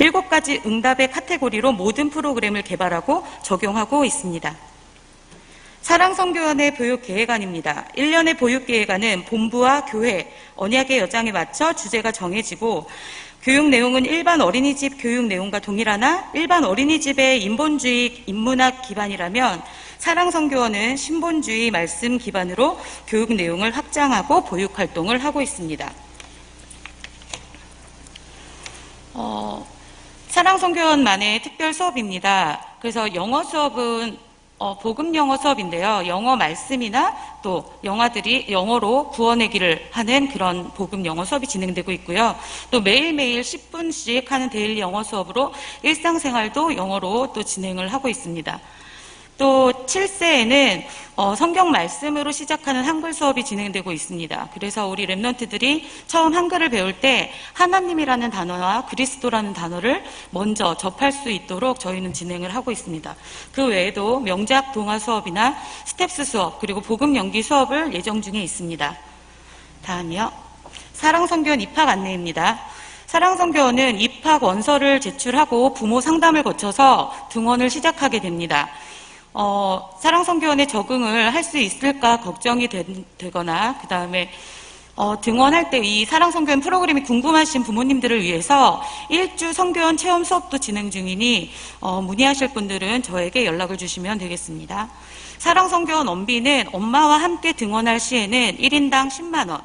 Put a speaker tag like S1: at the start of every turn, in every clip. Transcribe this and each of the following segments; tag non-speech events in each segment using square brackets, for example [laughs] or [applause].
S1: 일곱 가지 응답의 카테고리로 모든 프로그램을 개발하고 적용하고 있습니다. 사랑성교원의 보육계획안입니다. 1년의 보육계획안은 본부와 교회, 언약의 여장에 맞춰 주제가 정해지고 교육 내용은 일반 어린이집 교육 내용과 동일하나 일반 어린이집의 인본주의 인문학 기반이라면 사랑성교원은 신본주의 말씀 기반으로 교육 내용을 확장하고 보육 활동을 하고 있습니다. 어, 사랑성교원만의 특별 수업입니다. 그래서 영어 수업은 어, 복음 영어 수업인데요. 영어 말씀이나 또 영화들이 영어로 구원내기를 하는 그런 복음 영어 수업이 진행되고 있고요. 또 매일매일 10분씩 하는 데일리 영어 수업으로 일상생활도 영어로 또 진행을 하고 있습니다. 또 7세에는 어, 성경 말씀으로 시작하는 한글 수업이 진행되고 있습니다. 그래서 우리 랩런트들이 처음 한글을 배울 때 하나님이라는 단어와 그리스도라는 단어를 먼저 접할 수 있도록 저희는 진행을 하고 있습니다. 그 외에도 명작 동화 수업이나 스텝스 수업 그리고 복음 연기 수업을 예정 중에 있습니다. 다음이요. 사랑성교원 입학 안내입니다. 사랑성교원은 입학 원서를 제출하고 부모 상담을 거쳐서 등원을 시작하게 됩니다. 어, 사랑성교원에 적응을 할 수 있을까 걱정이 되, 거나그 다음에 어, 등원할 때 이 사랑성교원 프로그램이 궁금하신 부모님들을 위해서 일주 성교원 체험 수업도 진행 중이니 어, 문의하실 분들은 저에게 연락을 주시면 되겠습니다. 사랑성교원 원비는 엄마와 함께 등원할 시에는 1인당 10만 원,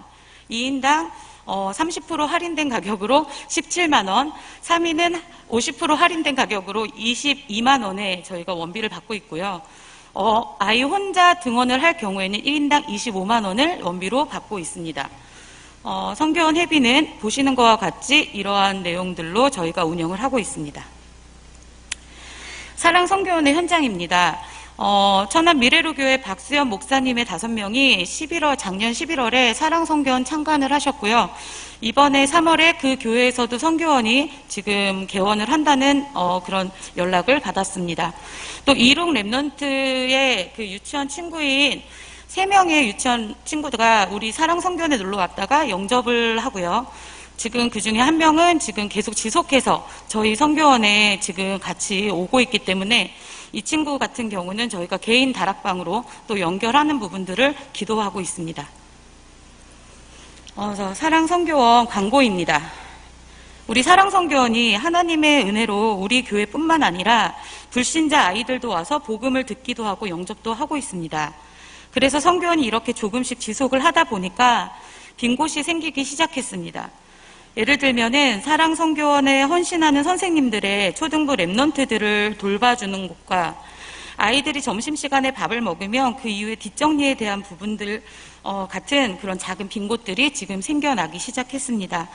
S1: 2인당 어, 30% 할인된 가격으로 17만 원, 3위는 50% 할인된 가격으로 22만 원에 저희가 원비를 받고 있고요. 어, 아이 혼자 등원을 할 경우에는 1인당 25만 원을 원비로 받고 있습니다. 어, 성교원 회비는 보시는 것과 같이 이러한 내용들로 저희가 운영을 하고 있습니다. 사랑 성교원의 현장입니다. 어, 천안 미래로 교회 박수현 목사님의 다섯 명이 11월, 작년 11월에 사랑 성교원 참관을 하셨고요. 이번에 3월에 그 교회에서도 성교원이 지금 개원을 한다는 어, 그런 연락을 받았습니다. 또 이룩 랩넌트의 그 유치원 친구인 세 명의 유치원 친구가 우리 사랑 성교원에 놀러 왔다가 영접을 하고요. 지금 그 중에 한 명은 지금 계속 지속해서 저희 성교원에 지금 같이 오고 있기 때문에 이 친구 같은 경우는 저희가 개인 다락방으로 또 연결하는 부분들을 기도하고 있습니다. 어, 저 사랑 성교원 광고입니다. 우리 사랑 성교원이 하나님의 은혜로 우리 교회뿐만 아니라 불신자 아이들도 와서 복음을 듣기도 하고 영접도 하고 있습니다. 그래서 성교원이 이렇게 조금씩 지속을 하다 보니까 빈 곳이 생기기 시작했습니다. 예를 들면은 사랑 성교원에 헌신하는 선생님들의 초등부 랩넌트들을 돌봐주는 곳과 아이들이 점심시간에 밥을 먹으면 그 이후에 뒷정리에 대한 부분들 어, 같은 그런 작은 빈 곳들이 지금 생겨나기 시작했습니다.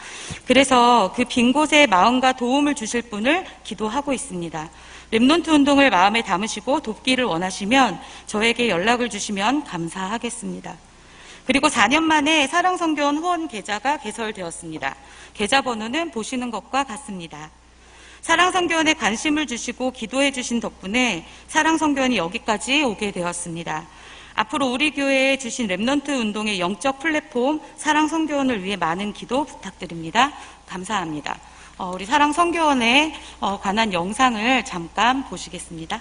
S1: 그래서 그 빈 곳에 마음과 도움을 주실 분을 기도하고 있습니다. 랩논트 운동을 마음에 담으시고 돕기를 원하시면 저에게 연락을 주시면 감사하겠습니다. 그리고 4년 만에 사랑성교원 후원 계좌가 개설되었습니다. 계좌 번호는 보시는 것과 같습니다. 사랑성교원에 관심을 주시고 기도해 주신 덕분에 사랑성교원이 여기까지 오게 되었습니다. 앞으로 우리 교회에 주신 랩넌트 운동의 영적 플랫폼 사랑성교원을 위해 많은 기도 부탁드립니다. 감사합니다. 어, 우리 사랑성교원에 어, 관한 영상을 잠깐 보시겠습니다.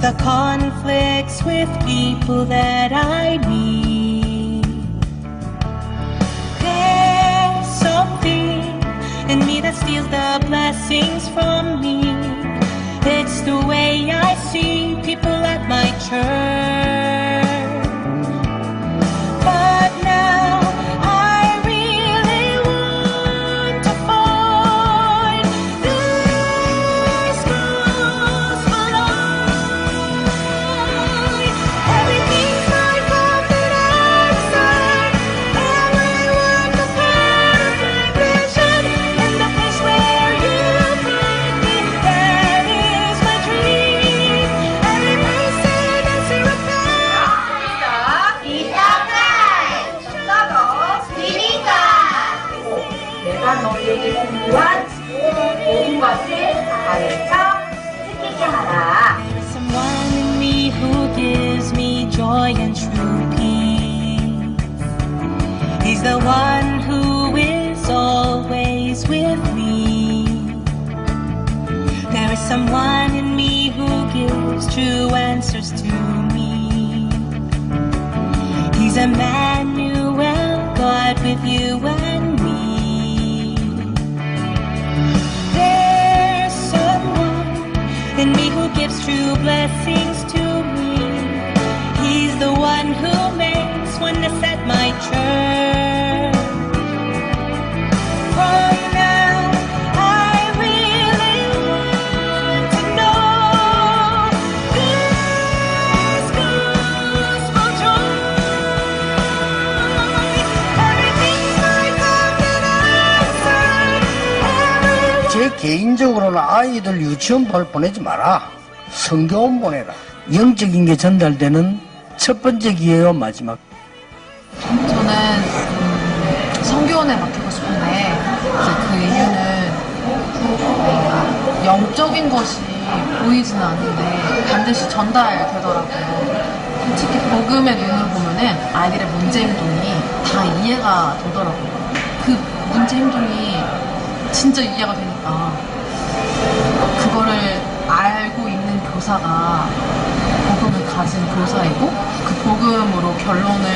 S2: The conflicts with people that I meet. There's something in me that steals the blessings from me. It's the way I see people at my church.
S3: 모든 것을 가르쳐 지키게 하라.
S2: There is someone in me who gives me joy and true peace. He's the one who is always with me. There is someone in me who gives true answers to me. He's Emmanuel, God with you In me who gives true blessings to me. He's the one who makes oneness at my church.
S4: 아이들 유치원을 보내지 마라. 성경원 보내라. 영적인 게 전달되는 첫 번째 기회요 마지막.
S5: 저는 음, 성교원에 맡기고 싶은데 그 이유는 뭔가 영적인 것이 보이지는 않는데 반드시 전달되더라고요. 솔직히 복음의 눈으로 보면은 아이들의 문제 행동이 다 이해가 되더라고요. 그 문제 행동이 진짜 이해가 되니까 그거를 알고 교사가 복음을 가진 교사이고 그 복음으로 결론을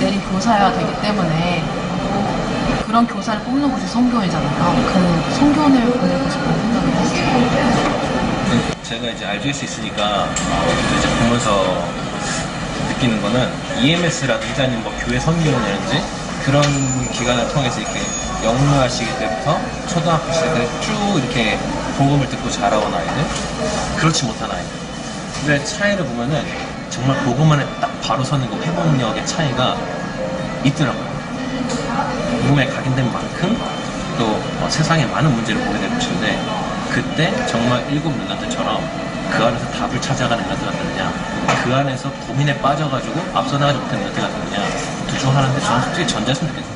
S5: 내린 교사여야 되기 때문에 그런 교사를 뽑는 곳이 성교원이잖아요. 그 성교원을 보내고 싶은 생각이 들었어요.
S6: 제가 이제 RGS 있으니까 또 이제 보면서 느끼는 거는 EMS라든지 아니면 뭐 교회 선교원이라든지 그런 기관을 통해서 이렇게 영유아 시기 때부터 초등학교 시기까지 쭉 이렇게 복음을 듣고 자라온 아이들 그렇지 못한 아이들 근데 차이를 보면은 정말 안에 딱 바로 서는 그 회복력의 차이가 있더라고요. 복음에 각인된 만큼 또 어, 세상에 많은 문제를 보게 될 것인데 그때 정말 일곱 르나드처럼 그 안에서 답을 찾아가는 르나드가 되느냐 그 안에서 고민에 빠져가지고 앞서 나가지 못한 르나드가 되느냐 둘 중 하나인데 저는 솔직히 전자였으면 좋겠어요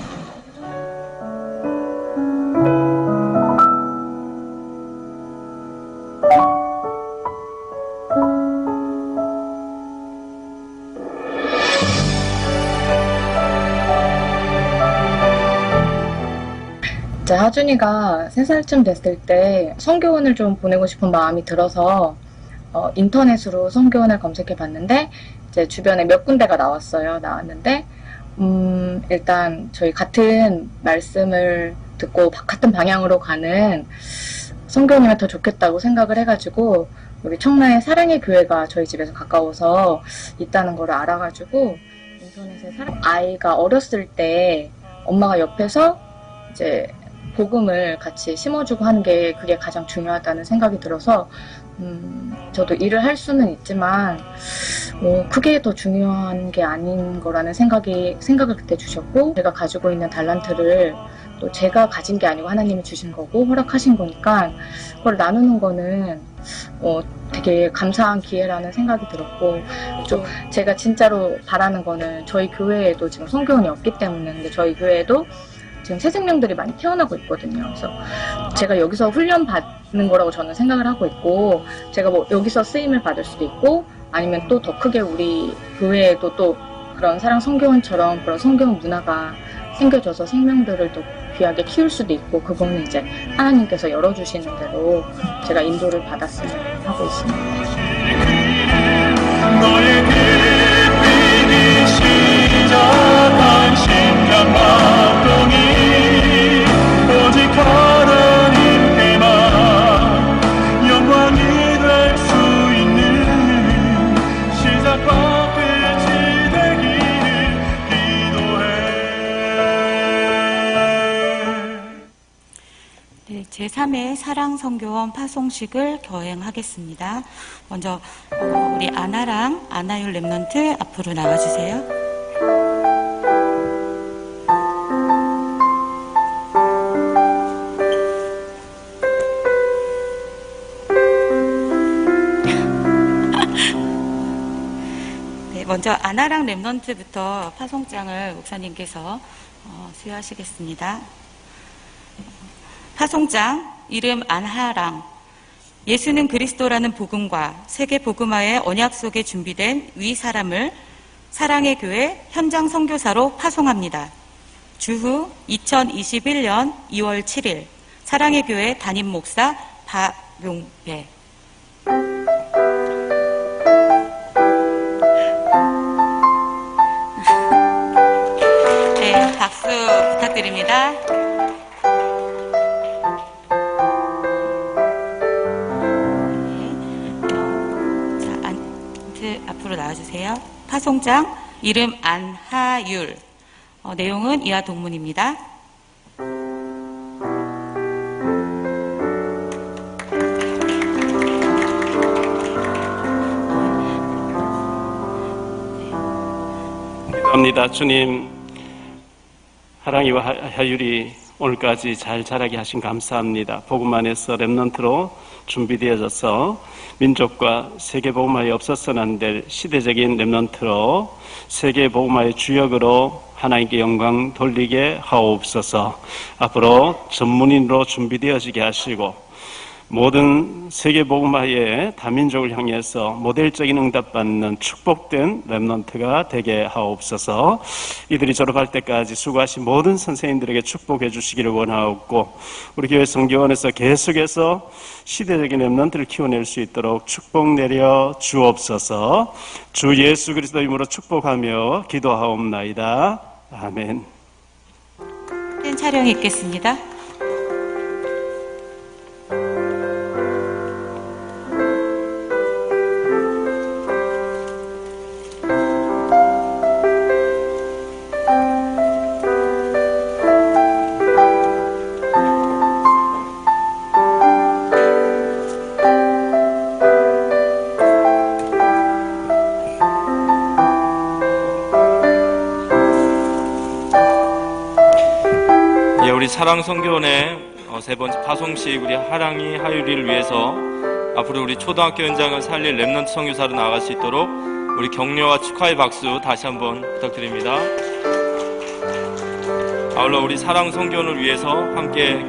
S7: 제 하준이가 3살쯤 됐을 때 성교원을 좀 보내고 싶은 마음이 들어서 어, 인터넷으로 성교원을 검색해 봤는데 이제 주변에 몇 군데가 나왔어요. 나왔는데 음, 일단 저희 같은 말씀을 듣고 바- 같은 방향으로 가는 성교원이면 더 좋겠다고 생각을 해가지고 여기 청라에 사랑의 교회가 저희 집에서 가까워서 있다는 걸 알아가지고 인터넷에 사랑 아이가 어렸을 때 엄마가 옆에서 이제 복음을 같이 심어주고 하는 게 그게 가장 중요하다는 생각이 들어서 음, 저도 일을 할 수는 있지만 뭐 크게 더 중요한 게 아닌 거라는 생각이 생각을 그때 주셨고 제가 가지고 있는 달란트를 또 제가 가진 게 아니고 하나님이 주신 거고 허락하신 거니까 그걸 나누는 거는 어, 되게 감사한 기회라는 생각이 들었고 좀 제가 진짜로 바라는 거는 저희 교회에도 지금 성교원이 없기 때문에 저희 교회에도 지금 새 생명들이 많이 태어나고 있거든요. 그래서 제가 여기서 훈련 받는 거라고 저는 생각을 하고 있고 제가 뭐 여기서 쓰임을 받을 수도 있고 아니면 또 더 크게 우리 교회에도 또 그런 사랑 성교원처럼 그런 성교원 문화가 생겨져서 생명들을 더 귀하게 키울 수도 있고 그거는 이제 하나님께서 열어주시는 대로 제가 인도를 받았으면 하고 있습니다.
S1: 제3회 사랑성교원 파송식을 거행하겠습니다. 먼저 어, 우리 아나랑 아나율 랩런트 앞으로 나와주세요. [laughs] 네, 먼저 아나랑 랩런트부터 파송장을 목사님께서 어, 수여하시겠습니다. 파송장 이름 안하랑 예수는 그리스도라는 복음과 세계 복음화의 언약 속에 준비된 위 사람을 사랑의 교회 현장 선교사로 파송합니다. 주후 2021년 2월 7일 사랑의 교회 담임 목사 박용배 네, 박수 부탁드립니다. 나와주세요. 파송장 이름 안하율. 어, 내용은 이하 동문입니다.
S8: 기도합니다. 주님, 하랑이와 하- 하율이 오늘까지 잘 자라게 하신 감사합니다. 복음 안에서 랩넌트로 준비되어져서 민족과 세계 복음화에 없어서는 안 될 시대적인 랩넌트로 세계 복음화의 주역으로 하나님께 영광 돌리게 하옵소서. 앞으로 전문인으로 준비되어지게 하시고 모든 세계 복음화의 다민족을 향해서 모델적인 응답받는 축복된 랩넌트가 되게 하옵소서. 이들이 졸업할 때까지 수고하신 모든 선생님들에게 축복해 주시기를 원하옵고 우리 교회 성교원에서 계속해서 시대적인 랩넌트를 키워낼 수 있도록 축복 내려 주옵소서. 주 예수 그리스도 이름으로 축복하며 기도하옵나이다. 아멘.
S1: 촬영이 있겠습니다.
S9: 사랑 성교원의 어, 세 번째 파송식 우리 하랑이 하유리를 위해서 앞으로 우리 초등학교 현장을 살릴 랩넌트 선교사로 나아갈 수 있도록 우리 격려와 축하의 박수 다시 한번 부탁드립니다. 아울러 우리 사랑 성교원을 위해서 함께